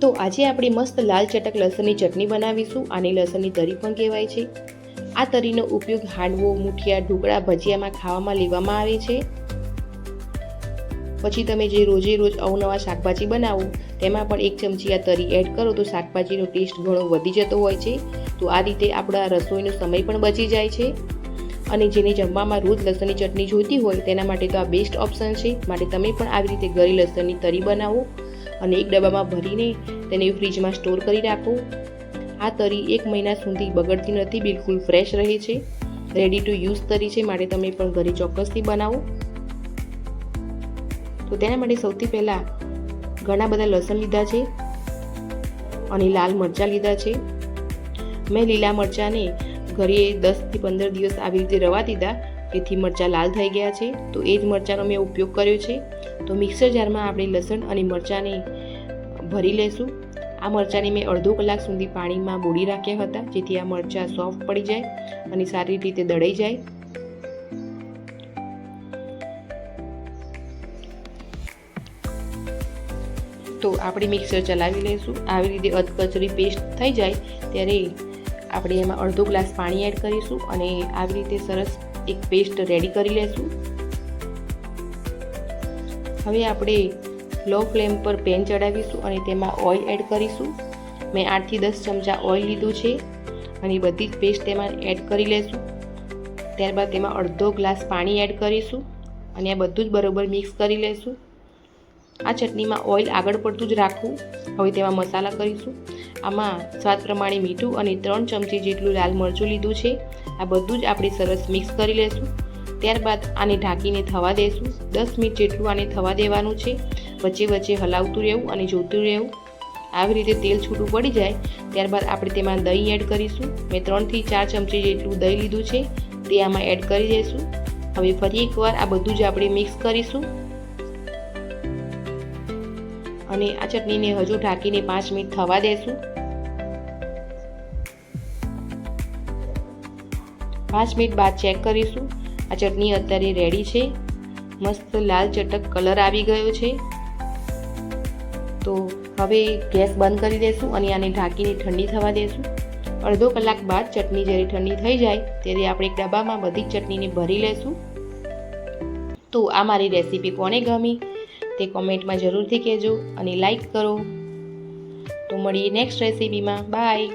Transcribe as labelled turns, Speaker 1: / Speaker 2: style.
Speaker 1: તો આજે આપણે મસ્ત લાલ ચટક લસણની ચટણી બનાવીશું. આને લસણની તરી પણ કહેવાય છે. આ તરીનો ઉપયોગ હાંડવો, મુઠિયા, ઢોકળા ભજીયામાં ખાવામાં લેવામાં આવે છે. પછી તમે જે રોજે રોજ અવનવા શાકભાજી બનાવો, તેમાં પણ એક ચમચી આ તરી એડ કરો તો શાકભાજીનો ટેસ્ટ ઘણો વધી જતો હોય છે. તો આ રીતે આપણા રસોઈનો સમય પણ બચી જાય છે. અને જેને જમવામાં રોજ લસણની ચટણી જોઈતી હોય, તેના માટે તો આ બેસ્ટ ઓપ્શન છે. માટે તમે પણ આવી રીતે ગરી લસણની તરી બનાવો. અને એક ડબ્બામાં ભરીને તેને ફ્રીજમાં સ્ટોર કરી રાખો. આ તરી એક મહિના સુધી બગડતી નથી, બિલકુલ ફ્રેશ રહે છે. રેડી ટુ યુઝ તરી છે, માટે તમે પણ ઘરે ચોક્કસથી બનાવો. તો તેના માટે સૌથી પહેલાં ઘણા બધા લસણ લીધા છે અને લાલ મરચાં લીધા છે. મેં લીલા મરચાંને ઘરે દસથી પંદર દિવસ આવી રીતે રવા દીધા. તેથી મરચાં લાલ થઈ ગયા છે. તો એ જ મરચાંનો મેં ઉપયોગ કર્યો છે. તો મિક્સર જારમાં આપણે લસણ અને મરચાંને ભરી લેશું. આ મરચાંને મેં અડધો કલાક સુધી પાણીમાં બોળી રાખ્યા હતા, જેથી આ મરચાં સોફ્ટ પડી જાય અને સારી રીતે દળાઈ જાય. તો આપણે મિક્સર ચલાવી લઈશું આવી રીતે અધકચરી પેસ્ટ થઈ જાય, ત્યારે આપણે એમાં અડધો ગ્લાસ પાણી એડ કરીશું અને આવી રીતે સરસ એક પેસ્ટ રેડી કરી લઈશું હવે આપણે લો ફ્લેમ પર પેન ચડાવીશું અને તેમાં ઓઇલ એડ કરીશું. મેં આઠથી દસ ચમચા ઓઇલ લીધું છે અને બધી જ પેસ્ટ તેમાં એડ કરી લઈશું ત્યારબાદ તેમાં અડધો ગ્લાસ પાણી એડ કરીશું અને આ બધું જ બરોબર મિક્સ કરી લઈશું આ ચટણીમાં ઓઇલ આગળ પડતું જ રાખવું. હવે તેમાં મસાલા કરીશું. આમાં સ્વાદ પ્રમાણે મીઠું અને ત્રણ ચમચી જેટલું લાલ મરચું લીધું છે. આ બધું જ આપણે સરસ મિક્સ કરી લેશું. ત્યારબાદ આને ઢાંકીને થવા દેશું. દસ મિનિટ જેટલું આને થવા દેવાનું છે. વચ્ચે વચ્ચે હલાવતું રહેવું અને જોતું રહેવું. આવી રીતે તેલ છૂટું પડી જાય. ત્યારબાદ આપણે તેમાં દહીં એડ કરીશું. મેં ત્રણથી ચાર ચમચી જેટલું દહીં લીધું છે. તે આમાં એડ કરી દઈશું હવે ફરી એકવાર આ બધું જ આપણે મિક્સ કરીશું. અને આ ચટણીને હજુ ઢાંકીને પાંચ મિનિટ થવા દેશું. પાંચ મિનિટ બાદ ચેક કરીશું. આ ચટણી અત્યારે રેડી છે. મસ્ત લાલ ચટક કલર આવી ગયો છે. તો હવે ગેસ બંધ કરી દેશું અને આને ઢાંકીને ઠંડી થવા દેશું. અડધો કલાક બાદ ચટણી જ્યારે ઠંડી થઈ જાય, ત્યારે આપણે એક ડબ્બામાં બધી ચટણીને ભરી લેશું. તો આ મારી રેસીપી કોને ગમી? તે કોમેન્ટમાં જરૂરથી કહેજો અને લાઈક કરો. તો મળીએ નેક્સ્ટ રેસીપીમાં બાય